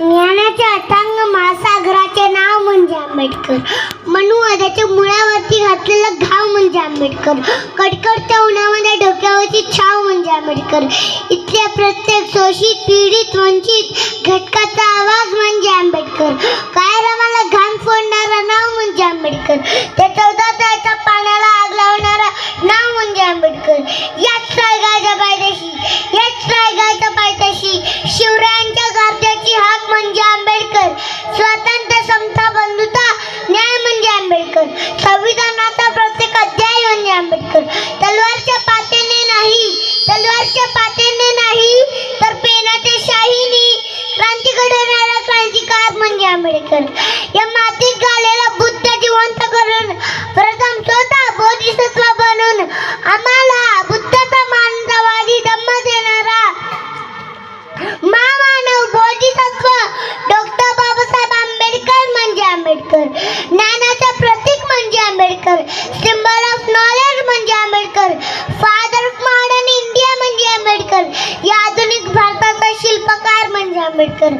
ज्ञानाच्या अथांग महासागराचे नाव म्हणजे आंबेडकर. मनुवादाच्या मुळावरती घातलेलं घाव म्हणजे आंबेडकर. कडकडच्या उन्हामध्ये डोक्यावरची छाव म्हणजे आंबेडकर. इथल्या प्रत्येक शोषित पीडित वंचित घटकाचा आवाज म्हणजे आंबेडकर. काय रमाला घाम फोडणारा नाव म्हणजे आंबेडकर. त्या चौदा त्याच्या पाण्याला आग लावणारा नाव म्हणजे आंबेडकर. याच रायगाच्या पायथ्याशी याच रायगाच्या पायथ्याशी आंबेडकर या मातीत झालेला बुद्ध जिवंत करून प्रथम स्वतः बोधिसत्व बनून आम्हाला बुद्धाचा मानवादी धम्म देणारा महामानव बोधिसत्व डॉक्टर बाबासाहेब आंबेडकर म्हणजे आंबेडकर. ज्ञानाचं प्रतीक म्हणजे आंबेडकर. सिम्बल ऑफ नॉलेज म्हणजे Ambedkar. Father of modern India म्हणजे आंबेडकर. या आधुनिक भारताचा शिल्पकार म्हणजे आंबेडकर.